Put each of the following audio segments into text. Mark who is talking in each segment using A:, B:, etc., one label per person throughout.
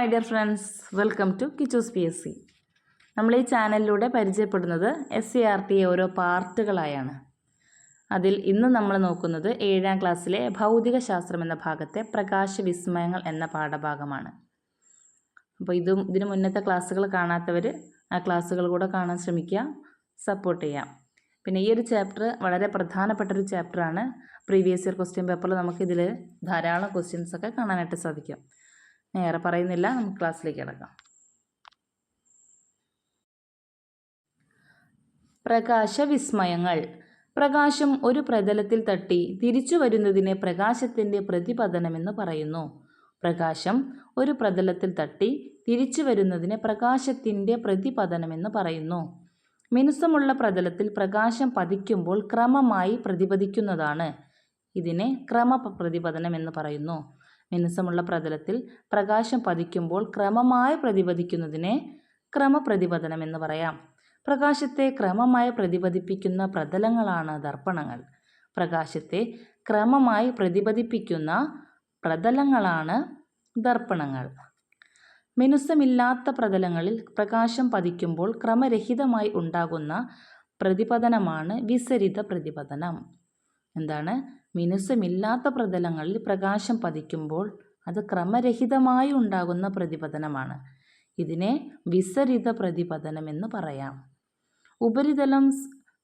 A: My dear friends welcome to Kichu's P S C നമ്മൾ ഈ ചാനലിലൂടെ പരിചയപ്പെടുന്നത് എസ് സി ആർ ടി ഓരോ പാർട്ടുകളായാണ്. അതിൽ ഇന്ന് നമ്മൾ നോക്കുന്നത് ഏഴാം ക്ലാസ്സിലെ ഭൗതിക ശാസ്ത്രം എന്ന ഭാഗത്തെ പ്രകാശ വിസ്മയങ്ങൾ എന്ന പാഠഭാഗമാണ്. അപ്പോൾ ഇതും ഇതിന് മുന്നത്തെ ക്ലാസ്സുകൾ കാണാത്തവർ ആ ക്ലാസ്സുകൾ കൂടെ കാണാൻ ശ്രമിക്കുക സപ്പോർട്ട് ചെയ്യാം. പിന്നെ ഈ ഒരു ചാപ്റ്റർ വളരെ പ്രധാനപ്പെട്ട ഒരു ചാപ്റ്ററാണ് പ്രീവിയസ് ഇയർ ക്വസ്റ്റ്യൻ പേപ്പറിൽ നമുക്കിതിൽ ധാരാളം ക്വസ്റ്റ്യൻസൊക്കെ കാണാനായിട്ട് സാധിക്കും. നേരെ പറയുന്നില്ല നമുക്ക് ക്ലാസ്സിലേക്ക് കിടക്കാം. പ്രകാശ വിസ്മയങ്ങൾ പ്രകാശം ഒരു പ്രതലത്തിൽ തട്ടി തിരിച്ചു വരുന്നതിനെ പ്രകാശത്തിന്റെ പ്രതിപതനമെന്ന് പറയുന്നു. പ്രകാശം ഒരു പ്രതലത്തിൽ തട്ടി തിരിച്ചു വരുന്നതിനെ പ്രകാശത്തിന്റെ പ്രതിപതനമെന്ന് പറയുന്നു. മിനുസമുള്ള പ്രതലത്തിൽ പ്രകാശം പതിക്കുമ്പോൾ ക്രമമായി പ്രതിപതിക്കുന്നതാണ്. ഇതിനെ ക്രമ പ്രതിപതനം എന്ന് പറയുന്നു. മിനുസമുള്ള പ്രതലത്തിൽ പ്രകാശം പതിക്കുമ്പോൾ ക്രമമായി പ്രതിപതിക്കുന്നതിനെ ക്രമപ്രതിപതനം എന്ന് പറയാം. പ്രകാശത്തെ ക്രമമായി പ്രതിപതിപ്പിക്കുന്ന പ്രതലങ്ങളാണ് ദർപ്പണങ്ങൾ. പ്രകാശത്തെ ക്രമമായി പ്രതിപതിപ്പിക്കുന്ന പ്രതലങ്ങളാണ് ദർപ്പണങ്ങൾ. മിനുസമില്ലാത്ത പ്രതലങ്ങളിൽ പ്രകാശം പതിക്കുമ്പോൾ ക്രമരഹിതമായി ഉണ്ടാകുന്ന പ്രതിപതനമാണ് വിസരിത പ്രതിപതനം എന്താണ്? മിനുസമില്ലാത്ത പ്രതലങ്ങളിൽ പ്രകാശം പതിക്കുമ്പോൾ അത് ക്രമരഹിതമായി ഉണ്ടാകുന്ന പ്രതിപതനമാണ്. ഇതിനെ വിസരിത പ്രതിപതനം എന്ന് പറയാം. ഉപരിതലം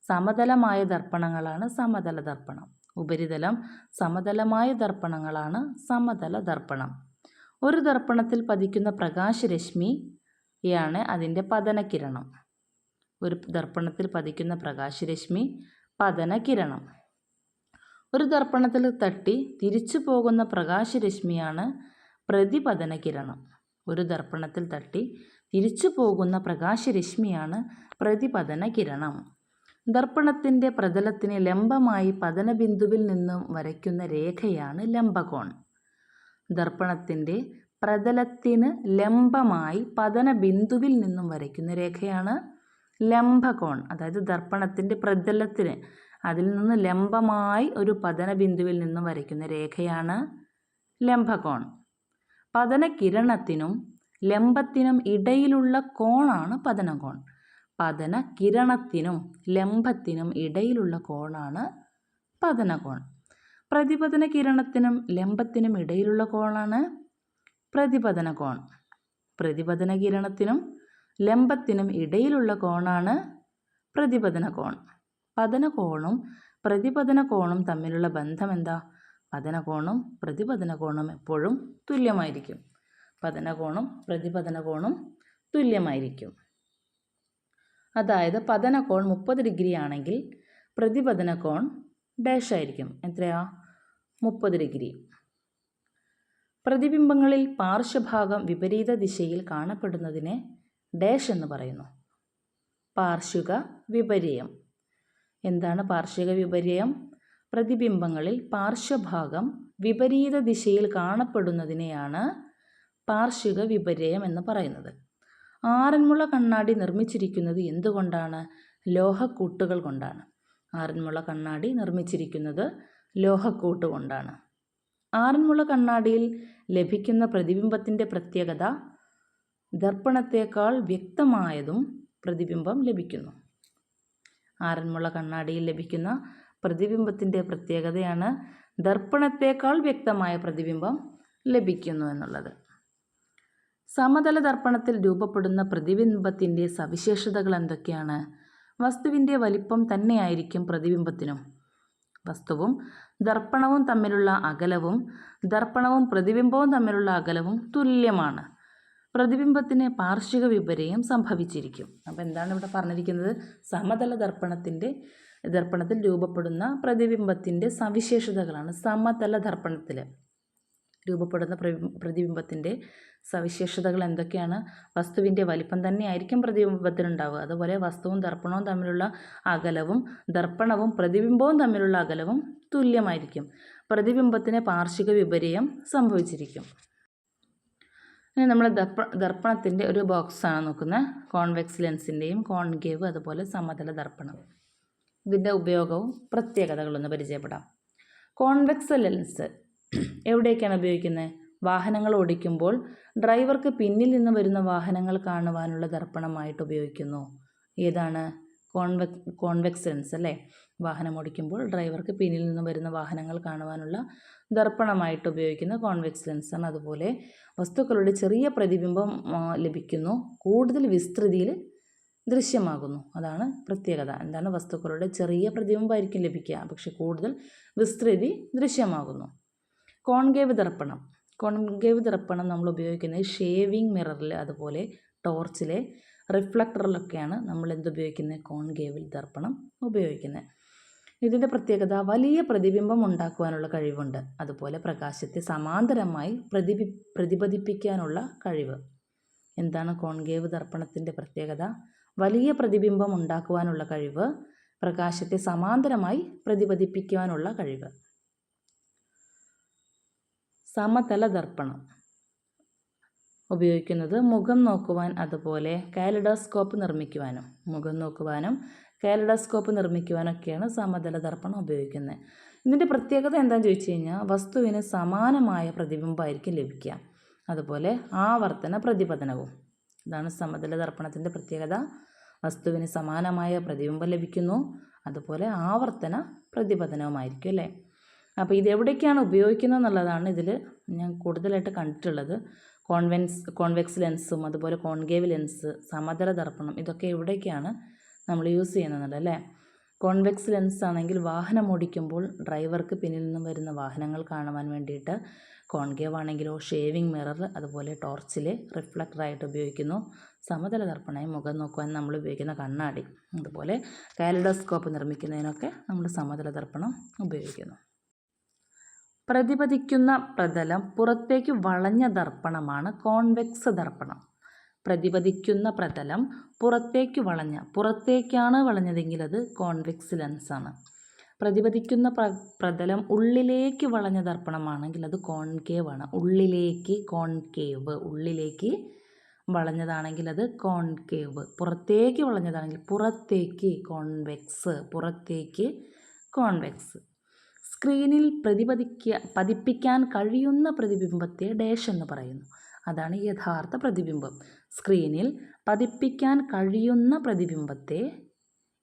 A: സമതലമായ ദർപ്പണങ്ങളാണ് സമതല ദർപ്പണം. ഉപരിതലം സമതലമായ ദർപ്പണങ്ങളാണ് സമതല ദർപ്പണം. ഒരു ദർപ്പണത്തിൽ പതിക്കുന്ന പ്രകാശരശ്മിയാണ് അതിന്റെ പതനകിരണം. ഒരു ദർപ്പണത്തിൽ പതിക്കുന്ന പ്രകാശരശ്മി പതനകിരണം. ഒരു ദർപ്പണത്തിൽ തട്ടി തിരിച്ചു പോകുന്ന പ്രകാശരശ്മിയാണ് പ്രതിപതന കിരണം. ഒരു ദർപ്പണത്തിൽ തട്ടി തിരിച്ചു പോകുന്ന പ്രകാശരശ്മിയാണ് പ്രതിപതന കിരണം. ദർപ്പണത്തിന്റെ പ്രതലത്തിന് ലംബമായി പതനബിന്ദുവിൽ നിന്നും വരയ്ക്കുന്ന രേഖയാണ് ലംബകോൺ. ദർപ്പണത്തിന്റെ പ്രതലത്തിന് ലംബമായി പതനബിന്ദുവിൽ നിന്നും വരയ്ക്കുന്ന രേഖയാണ് ലംബകോൺ. അതായത് ദർപ്പണത്തിന്റെ പ്രതലത്തിന് അതിൽ നിന്ന് ലംബമായി ഒരു പതന ബിന്ദുവിൽ നിന്നും വരയ്ക്കുന്ന രേഖയാണ് ലംബകോൺ. പതനകിരണത്തിനും ലംബത്തിനും ഇടയിലുള്ള കോണാണ് പതനകോൺ. പതന കിരണത്തിനും ലംബത്തിനും ഇടയിലുള്ള കോണാണ് പതനകോൺ. പ്രതിപതന കിരണത്തിനും ലംബത്തിനും ഇടയിലുള്ള കോണാണ് പ്രതിപതന കോൺ. പ്രതിപതന കിരണത്തിനും ലംബത്തിനും ഇടയിലുള്ള കോണാണ് പ്രതിപതന കോൺ. പതനകോണും പ്രതിപതന കോണും തമ്മിലുള്ള ബന്ധം എന്താ പതനകോണും പ്രതിപതന കോണും എപ്പോഴും തുല്യമായിരിക്കും. പതനകോണും പ്രതിപതന കോണും തുല്യമായിരിക്കും. അതായത് പതനകോൺ മുപ്പത് ഡിഗ്രി ആണെങ്കിൽ പ്രതിപതന കോൺ ഡാഷ് ആയിരിക്കും. എത്രയാ? മുപ്പത് ഡിഗ്രി. പ്രതിബിംബങ്ങളിൽ പാർശ്വഭാഗം വിപരീത ദിശയിൽ കാണപ്പെടുന്നതിനെ ഡാഷ് എന്ന് പറയുന്നു. പാർശ്വിക വിപര്യം. എന്താണ് പാർശ്വിക വിപര്യം? പ്രതിബിംബങ്ങളിൽ പാർശ്വഭാഗം വിപരീത ദിശയിൽ കാണപ്പെടുന്നതിനെയാണ് പാർശ്വിക വിപര്യം എന്ന് പറയുന്നത്. ആറന്മുള കണ്ണാടി നിർമ്മിച്ചിരിക്കുന്നത് എന്തുകൊണ്ടാണ്? ലോഹക്കൂട്ടുകൾ കൊണ്ടാണ്. ആറന്മുള കണ്ണാടി നിർമ്മിച്ചിരിക്കുന്നത് ലോഹക്കൂട്ട് കൊണ്ടാണ്. ആറന്മുള കണ്ണാടിയിൽ ലഭിക്കുന്ന പ്രതിബിംബത്തിന്റെ പ്രത്യേകത ദർപ്പണത്തേക്കാൾ വ്യക്തമായതും പ്രതിബിംബം ലഭിക്കുന്നു. ആറന്മുള കണ്ണാടിയിൽ ലഭിക്കുന്ന പ്രതിബിംബത്തിന്റെ പ്രത്യേകതയാണ് ദർപ്പണത്തേക്കാൾ വ്യക്തമായ പ്രതിബിംബം ലഭിക്കുന്നു എന്നുള്ളത്. സമതല ദർപ്പണത്തിൽ രൂപപ്പെടുന്ന പ്രതിബിംബത്തിന്റെ സവിശേഷതകൾ എന്തൊക്കെയാണ്? വസ്തുവിന്റെ വലിപ്പം തന്നെയായിരിക്കും പ്രതിബിംബത്തിനും. വസ്തുവും ദർപ്പണവും തമ്മിലുള്ള അകലവും ദർപ്പണവും പ്രതിബിംബവും തമ്മിലുള്ള അകലവും തുല്യമാണ്. പ്രതിബിംബത്തിന് പാർശ്വിക വിപര്യം സംഭവിച്ചിരിക്കും. അപ്പോൾ എന്താണ് ഇവിടെ പറഞ്ഞിരിക്കുന്നത്? സമതല ദർപ്പണത്തിന്റെ ദർപ്പണത്തിൽ രൂപപ്പെടുന്ന പ്രതിബിംബത്തിന്റെ സവിശേഷതകളാണ്. സമതല ദർപ്പണത്തിൽ രൂപപ്പെടുന്ന പ്രതിബിംബത്തിന്റെ സവിശേഷതകൾ എന്തൊക്കെയാണ്? വസ്തുവിന്റെ വലിപ്പം തന്നെയായിരിക്കും പ്രതിബിംബത്തിനുണ്ടാവുക അതുപോലെ വസ്തുവും ദർപ്പണവും തമ്മിലുള്ള അകലവും ദർപ്പണവും പ്രതിബിംബവും തമ്മിലുള്ള അകലവും തുല്യമായിരിക്കും. പ്രതിബിംബത്തിന് പാർശ്വിക വിപര്യം സംഭവിച്ചിരിക്കും. ഇനി നമ്മൾ ദർപ്പ ദർപ്പണത്തിന്റെ ഒരു ബോക്സാണ് നോക്കുന്നത്. കോൺവെക്സ് ലെൻസിന്റെയും കോൺകേവ് അതുപോലെ സമതല ദർപ്പണം. ഇതിന്റെ ഉപയോഗവും പ്രത്യേകതകളൊന്ന് പരിചയപ്പെടാം. കോൺവെക്സ് ലെൻസ് എവിടേക്കാണ് ഉപയോഗിക്കുന്നത്? വാഹനങ്ങൾ ഓടിക്കുമ്പോൾ ഡ്രൈവർക്ക് പിന്നിൽ നിന്ന് വരുന്ന വാഹനങ്ങൾ കാണുവാനുള്ള ദർപ്പണമായിട്ട് ഉപയോഗിക്കുന്നു. ഏതാണ്? കോൺവെക് കോൺവെക്സ് ലെൻസ് അല്ലേ? വാഹനം ഓടിക്കുമ്പോൾ ഡ്രൈവർക്ക് പിന്നിൽ നിന്ന് വരുന്ന വാഹനങ്ങൾ കാണുവാനുള്ള ദർപ്പണമായിട്ട് ഉപയോഗിക്കുന്ന കോൺവെക്സ് ലെൻസാണ് അതുപോലെ വസ്തുക്കളുടെ ചെറിയ പ്രതിബിംബം ലഭിക്കുന്നു. കൂടുതൽ വിസ്തൃതിയിൽ ദൃശ്യമാകുന്നു. അതാണ് പ്രത്യേകത. എന്താണ്? വസ്തുക്കളുടെ ചെറിയ പ്രതിബിംബമായിരിക്കും ലഭിക്കുക. പക്ഷെ കൂടുതൽ വിസ്തൃതി ദൃശ്യമാകുന്നു. കോൺകേവ് ദർപ്പണം. കോൺകേവ് ദർപ്പണം നമ്മൾ ഉപയോഗിക്കുന്നത് ഷേവിംഗ് മിററിൽ അതുപോലെ ടോർച്ചിലെ റിഫ്ലക്ടറിലൊക്കെയാണ് നമ്മൾ എന്തുപയോഗിക്കുന്നത് കോൺഗേവിൽ ദർപ്പണം ഉപയോഗിക്കുന്നത്. ഇതിന്റെ പ്രത്യേകത വലിയ പ്രതിബിംബം ഉണ്ടാക്കുവാനുള്ള കഴിവുണ്ട്. അതുപോലെ പ്രകാശത്തെ സമാന്തരമായി പ്രതിബി പ്രതിപതിപ്പിക്കാനുള്ള കഴിവ്. എന്താണ് കോൺകേവ് ദർപ്പണത്തിന്റെ പ്രത്യേകത? വലിയ പ്രതിബിംബം ഉണ്ടാക്കുവാനുള്ള കഴിവ് പ്രകാശത്തെ സമാന്തരമായി പ്രതിപതിപ്പിക്കുവാനുള്ള കഴിവ്. സമതല ദർപ്പണം. ഉപയോഗിക്കുന്നത് മുഖം നോക്കുവാൻ അതുപോലെ കാലിഡോസ്കോപ്പ് നിർമ്മിക്കുവാനും മുഖം നോക്കുവാനും കാലിഡോസ്കോപ്പ് നിർമ്മിക്കുവാനൊക്കെയാണ് സമതല ദർപ്പണം ഉപയോഗിക്കുന്നത്. ഇതിന്റെ പ്രത്യേകത എന്താണെന്ന് ചോദിച്ചു കഴിഞ്ഞാൽ വസ്തുവിന് സമാനമായ പ്രതിബിംബമായിരിക്കും ലഭിക്കുക. അതുപോലെ ആവർത്തന പ്രതിപതനവും. ഇതാണ് സമതല ദർപ്പണത്തിന്റെ പ്രത്യേകത. വസ്തുവിന് സമാനമായ പ്രതിബിംബം ലഭിക്കുന്നു. അതുപോലെ ആവർത്തന പ്രതിപതനവുമായിരിക്കും അല്ലേ? അപ്പോൾ ഇത് എവിടേക്കാണ് ഉപയോഗിക്കുന്നത് എന്നുള്ളതാണ് ഇതിൽ ഞാൻ കൂടുതലായിട്ട് കണ്ടിട്ടുള്ളത്. കോൺവെൻസ് കോൺവെക്സ് ലെൻസും അതുപോലെ കോൺകേവ് ലെൻസ് സമതല ദർപ്പണം ഇതൊക്കെ എവിടേക്കാണ് നമ്മൾ യൂസ് ചെയ്യുന്നത് അല്ലേ? കോൺവെക്സ് ലെൻസ് ആണെങ്കിൽ വാഹനം ഓടിക്കുമ്പോൾ ഡ്രൈവർക്ക് പിന്നിൽ നിന്നും വരുന്ന വാഹനങ്ങൾ കാണുവാൻ വേണ്ടിയിട്ട് കോൺകേവ് ആണെങ്കിലോ ഷേവിംഗ് മിറർ അതുപോലെ ടോർച്ചിൽ റിഫ്ലക്ടറായിട്ട് ഉപയോഗിക്കുന്നു. സമതല ദർപ്പണമായി മുഖം നോക്കുവാൻ നമ്മൾ ഉപയോഗിക്കുന്ന കണ്ണാടി. അതുപോലെ കാലിഡോസ്കോപ്പ് നിർമ്മിക്കുന്നതിനൊക്കെ നമ്മൾ സമതല ദർപ്പണം ഉപയോഗിക്കുന്നു. പ്രതിപതിക്കുന്ന പ്രതലം പുറത്തേക്ക് വളഞ്ഞ ദർപ്പണമാണ് കോൺവെക്സ് ദർപ്പണം. പ്രതിപതിക്കുന്ന പ്രതലം പുറത്തേക്ക് വളഞ്ഞ പുറത്തേക്കാണ് വളഞ്ഞതെങ്കിൽ അത് കോൺവെക്സ് ലെൻസാണ് പ്രതിപതിക്കുന്ന പ്ര പ്രതലം ഉള്ളിലേക്ക് വളഞ്ഞ ദർപ്പണമാണെങ്കിൽ അത് കോൺകേവ് ആണ്. ഉള്ളിലേക്ക് കോൺകേവ് ഉള്ളിലേക്ക് വളഞ്ഞതാണെങ്കിൽ അത് കോൺകേവ്. പുറത്തേക്ക് വളഞ്ഞതാണെങ്കിൽ പുറത്തേക്ക് കോൺവെക്സ് പുറത്തേക്ക് കോൺവെക്സ്. സ്ക്രീനിൽ പ്രതിപതിക്ക പതിപ്പിക്കാൻ കഴിയുന്ന പ്രതിബിംബത്തെ ഡാഷ് എന്ന് പറയുന്നു. അതാണ് യഥാർത്ഥ പ്രതിബിംബം. സ്ക്രീനിൽ പതിപ്പിക്കാൻ കഴിയുന്ന പ്രതിബിംബത്തെ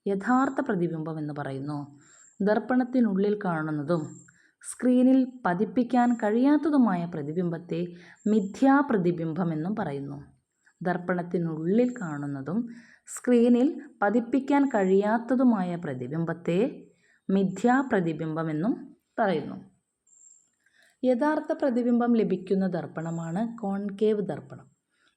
A: യഥാർത്ഥ പ്രതിബിംബം എന്ന് പറയുന്നു. ദർപ്പണത്തിനുള്ളിൽ കാണുന്നതും സ്ക്രീനിൽ പതിപ്പിക്കാൻ കഴിയാത്തതുമായ പ്രതിബിംബത്തെ മിഥ്യാപ്രതിബിംബം എന്നും പറയുന്നു. ദർപ്പണത്തിനുള്ളിൽ കാണുന്നതും സ്ക്രീനിൽ പതിപ്പിക്കാൻ കഴിയാത്തതുമായ പ്രതിബിംബത്തെ മിഥ്യാപ്രതിബിംബം എന്നും പറയുന്നു. യഥാർത്ഥ പ്രതിബിംബം ലഭിക്കുന്ന ദർപ്പണമാണ് കോൺകേവ് ദർപ്പണം.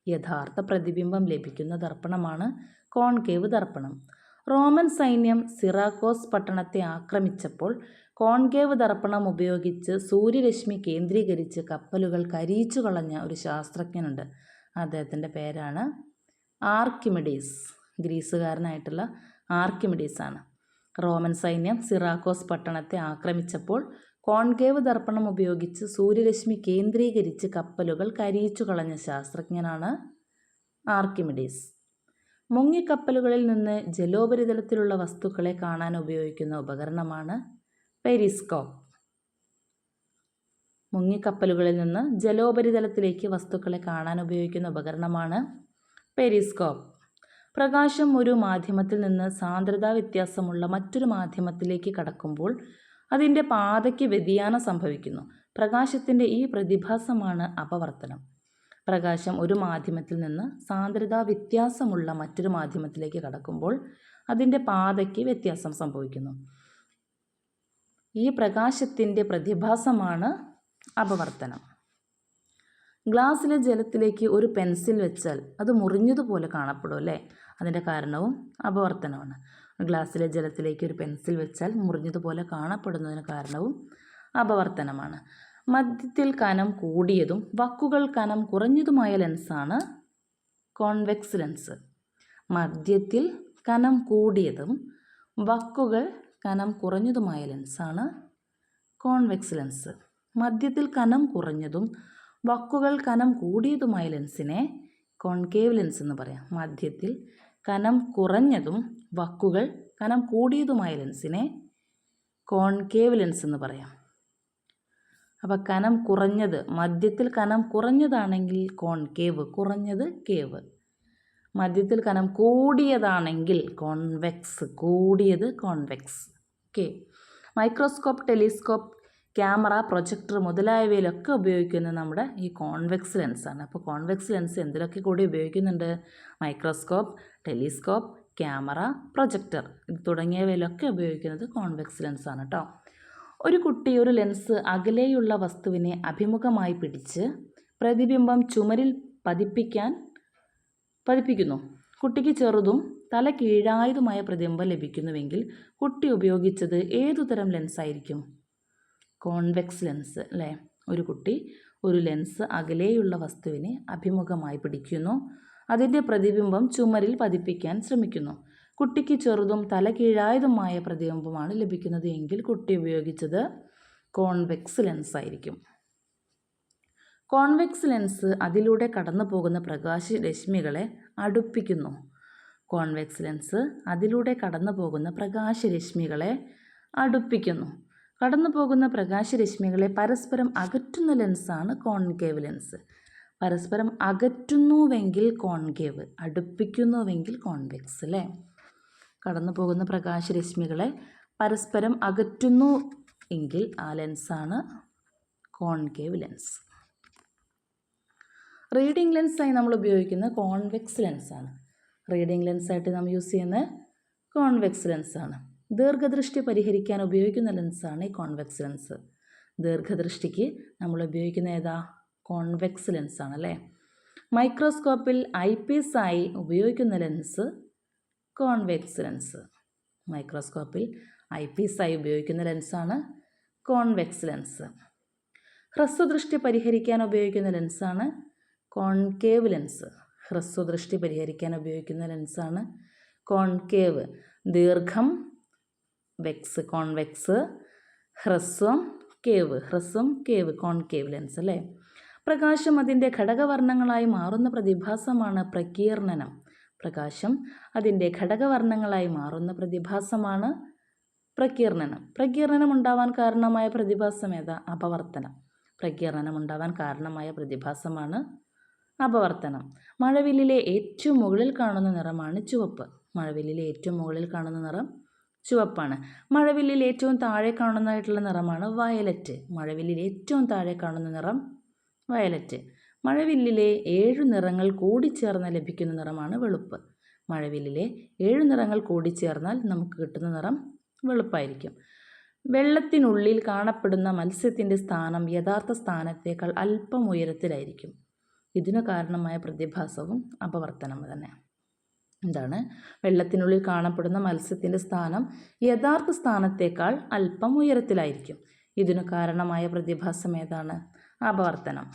A: യഥാർത്ഥ പ്രതിബിംബം ലഭിക്കുന്ന ദർപ്പണമാണ് കോൺകേവ് ദർപ്പണം. റോമൻ സൈന്യം സിറാക്കോസ് പട്ടണത്തെ ആക്രമിച്ചപ്പോൾ കോൺകേവ് ദർപ്പണം ഉപയോഗിച്ച് സൂര്യരശ്മി കേന്ദ്രീകരിച്ച് കപ്പലുകൾ കരിയിച്ചു കളഞ്ഞ ഒരു ശാസ്ത്രജ്ഞനുണ്ട്. അദ്ദേഹത്തിന്റെ പേരാണ് ആർക്കിമിഡീസ്. ഗ്രീസുകാരനായിട്ടുള്ള ആർക്കിമിഡീസ് ആണ് റോമൻ സൈന്യം സിറാക്കോസ് പട്ടണത്തെ ആക്രമിച്ചപ്പോൾ കോൺകേവ് ദർപ്പണം ഉപയോഗിച്ച് സൂര്യരശ്മി കേന്ദ്രീകരിച്ച് കപ്പലുകൾ കരിയിച്ചു കളഞ്ഞ ശാസ്ത്രജ്ഞനാണ് ആർക്കിമിഡീസ്. മുങ്ങിക്കപ്പലുകളിൽ നിന്ന് ജലോപരിതലത്തിലുള്ള വസ്തുക്കളെ കാണാൻ ഉപയോഗിക്കുന്ന ഉപകരണമാണ് പെരിസ്കോപ്പ്. മുങ്ങിക്കപ്പലുകളിൽ നിന്ന് ജലോപരിതലത്തിലേക്ക് വസ്തുക്കളെ കാണാൻ ഉപയോഗിക്കുന്ന ഉപകരണമാണ് പെരിസ്കോപ്പ്. പ്രകാശം ഒരു മാധ്യമത്തിൽ നിന്ന് സാന്ദ്രതാ വ്യത്യാസമുള്ള മറ്റൊരു മാധ്യമത്തിലേക്ക് കടക്കുമ്പോൾ അതിന്റെ പാതയ്ക്ക് വ്യതിയാനം സംഭവിക്കുന്നു. പ്രകാശത്തിന്റെ ഈ പ്രതിഭാസമാണ് അപവർത്തനം. പ്രകാശം ഒരു മാധ്യമത്തിൽ നിന്ന് സാന്ദ്രതാ വ്യത്യാസമുള്ള മറ്റൊരു മാധ്യമത്തിലേക്ക് കടക്കുമ്പോൾ അതിന്റെ പാതയ്ക്ക് വ്യത്യാസം സംഭവിക്കുന്നു. ഈ പ്രകാശത്തിന്റെ പ്രതിഭാസമാണ് അപവർത്തനം. ഗ്ലാസ്സിലെ ജലത്തിലേക്ക് ഒരു പെൻസിൽ വെച്ചാൽ അത് മുറിഞ്ഞതുപോലെ കാണപ്പെടും അല്ലേ? അതിന്റെ കാരണവും അപവർത്തനമാണ് ഗ്ലാസ്സിലെ ജലത്തിലേക്ക് ഒരു പെൻസിൽ വെച്ചാൽ മുറിഞ്ഞതുപോലെ കാണപ്പെടുന്നതിന് കാരണവും അപവർത്തനമാണ് മധ്യത്തിൽ കനം കൂടിയതും വക്കുകൾ കനം കുറഞ്ഞതുമായ ലെൻസാണ് കോൺവെക്സ് ലെൻസ്. മധ്യത്തിൽ കനം കൂടിയതും വക്കുകൾ കനം കുറഞ്ഞതുമായ ലെൻസാണ് കോൺവെക്സ് ലെൻസ്. മധ്യത്തിൽ കനം കുറഞ്ഞതും വക്കുകൾ കനം കൂടിയതുമായ ലെൻസിനെ കോൺകേവ് ലെൻസ് എന്ന് പറയാം. മധ്യത്തിൽ കനം കുറഞ്ഞതും വക്കുകൾ കനം കൂടിയതുമായ ലെൻസിനെ കോൺകേവ് ലെൻസ് എന്ന് പറയാം. അപ്പോൾ കനം കുറഞ്ഞത് മധ്യത്തിൽ കനം കുറഞ്ഞതാണെങ്കിൽ കോൺകേവ് കുറഞ്ഞത് കേവ്. മധ്യത്തിൽ കനം കൂടിയതാണെങ്കിൽ കോൺവെക്സ് കൂടിയത് convex okay microscope telescope camera projector മുതലായവയിലൊക്കെ ഉപയോഗിക്കുന്നത് നമ്മുടെ ഈ കോൺവെക്സ് ലെൻസാണ്. അപ്പോൾ കോൺവെക്സ് ലെൻസ് എന്തിലൊക്കെ കൂടി ഉപയോഗിക്കുന്നുണ്ട്? മൈക്രോസ്കോപ്പ് ടെലിസ്കോപ്പ് ക്യാമറ പ്രൊജക്ടർ ഇത് തുടങ്ങിയവയിലൊക്കെ ഉപയോഗിക്കുന്നത് കോൺവെക്സ് ലെൻസാണ് കേട്ടോ. ഒരു കുട്ടി ഒരു ലെൻസ് അകലെയുള്ള വസ്തുവിനെ അഭിമുഖമായി പിടിച്ച് പ്രതിബിംബം ചുമരിൽ പതിപ്പിക്കാൻ പതിപ്പിക്കുന്നു. കുട്ടിക്ക് ചെറുതും തല കീഴായതുമായ പ്രതിബിംബം ലഭിക്കുന്നുവെങ്കിൽ കുട്ടി ഉപയോഗിച്ചത് ഏതുതരം ലെൻസായിരിക്കും? കോൺവെക്സ് ലെൻസ് അല്ലേ? ഒരു കുട്ടി ഒരു ലെൻസ് അകലെയുള്ള വസ്തുവിനെ അഭിമുഖമായി പിടിക്കുന്നു. അതിന്റെ പ്രതിബിംബം ചുമരിൽ പതിപ്പിക്കാൻ ശ്രമിക്കുന്നു. കുട്ടിക്ക് ചെറുതും തല കീഴായതുമായ പ്രതിബിംബമാണ് ലഭിക്കുന്നത് എങ്കിൽ കുട്ടി ഉപയോഗിച്ചത് കോൺവെക്സ് ലെൻസ് ആയിരിക്കും. കോൺവെക്സ് ലെൻസ് അതിലൂടെ കടന്നു പോകുന്ന പ്രകാശ രശ്മികളെ അടുപ്പിക്കുന്നു. കോൺവെക്സ് ലെൻസ് അതിലൂടെ കടന്നു പോകുന്ന പ്രകാശരശ്മികളെ അടുപ്പിക്കുന്നു. കടന്നു പോകുന്ന പ്രകാശരശ്മികളെ പരസ്പരം അകറ്റുന്ന ലെൻസാണ് കോൺകേവ് ലെൻസ്. പരസ്പരം അകറ്റുന്നുവെങ്കിൽ കോൺകേവ് അടുപ്പിക്കുന്നുവെങ്കിൽ കോൺവെക്സ് അല്ലേ? കടന്നു പോകുന്ന പ്രകാശരശ്മികളെ പരസ്പരം അകറ്റുന്നു എങ്കിൽ ആ ലെൻസാണ് കോൺകേവ് ലെൻസ്. റീഡിംഗ് ലെൻസായി നമ്മൾ ഉപയോഗിക്കുന്ന കോൺവെക്സ് ലെൻസാണ്. റീഡിംഗ് ലെൻസായിട്ട് നമ്മൾ യൂസ് ചെയ്യുന്ന കോൺവെക്സ് ലെൻസാണ്. ദീർഘദൃഷ്ടി പരിഹരിക്കാൻ ഉപയോഗിക്കുന്ന ലെൻസാണ് ഈ കോൺവെക്സ് ലെൻസ് ദീർഘദൃഷ്ടിക്ക് നമ്മൾ ഉപയോഗിക്കുന്ന ഏതാ? കോൺവെക്സ് ലെൻസാണ് അല്ലേ? മൈക്രോസ്കോപ്പിൽ ഐ പീസായി ഉപയോഗിക്കുന്ന ലെൻസ് കോൺവെക്സ് ലെൻസ് മൈക്രോസ്കോപ്പിൽ ഐ പീസായി ഉപയോഗിക്കുന്ന ലെൻസാണ് കോൺവെക്സ് ലെൻസ് ഹ്രസ്വദൃഷ്ടി പരിഹരിക്കാൻ ഉപയോഗിക്കുന്ന ലെൻസാണ് കോൺകേവ് ലെൻസ് ഹ്രസ്വദൃഷ്ടി പരിഹരിക്കാൻ ഉപയോഗിക്കുന്ന ലെൻസാണ് കോൺകേവ് ദീർഘം വെക്സ് കോൺവെക്സ് ഹ്രസ്വം കേവ് ഹ്രസ്വം കേവ് കോൺകേവ് ലെൻസ് അല്ലേ? പ്രകാശം അതിന്റെ ഘടകവർണങ്ങളായി മാറുന്ന പ്രതിഭാസമാണ് പ്രകീർണനം. പ്രകാശം അതിന്റെ ഘടകവർണങ്ങളായി മാറുന്ന പ്രതിഭാസമാണ് പ്രകീർണനം. പ്രകീർണനം ഉണ്ടാവാൻ കാരണമായ പ്രതിഭാസം ഏതാ? അപവർത്തനം. പ്രകീർണനം ഉണ്ടാവാൻ കാരണമായ പ്രതിഭാസമാണ് അപവർത്തനം. മഴവില്ലിലെ ഏറ്റവും മുകളിൽ കാണുന്ന നിറമാണ് ചുവപ്പ്. മഴവില്ലിലെ ഏറ്റവും മുകളിൽ കാണുന്ന നിറം ചുവപ്പാണ്. മഴവില്ലിൽ ഏറ്റവും താഴെ കാണുന്നതായിട്ടുള്ള നിറമാണ് വയലറ്റ്. മഴവില്ലിൽ ഏറ്റവും താഴെ കാണുന്ന നിറം വയലറ്റ്. മഴവില്ലിലെ ഏഴ് നിറങ്ങൾ കൂടിച്ചേർന്ന് ലഭിക്കുന്ന നിറമാണ് വെളുപ്പ്. മഴവില്ലിലെ ഏഴ് നിറങ്ങൾ കൂടിച്ചേർന്നാൽ നമുക്ക് കിട്ടുന്ന നിറം വെളുപ്പായിരിക്കും. വെള്ളത്തിനുള്ളിൽ കാണപ്പെടുന്ന മത്സ്യത്തിന്റെ സ്ഥാനം യഥാർത്ഥ സ്ഥാനത്തേക്കാൾ അല്പം ഉയരത്തിലായിരിക്കും. ഇതിനു കാരണമായ പ്രതിഭാസവും അപവർത്തനം തന്നെ. എന്താണ്? വെള്ളത്തിനുള്ളിൽ കാണപ്പെടുന്ന മത്സ്യത്തിന്റെ സ്ഥാനം യഥാർത്ഥ സ്ഥാനത്തേക്കാൾ അല്പം ഉയരത്തിലായിരിക്കും. ഇതിനു കാരണമായ പ്രതിഭാസം ഏതാണ്? അപവർത്തനം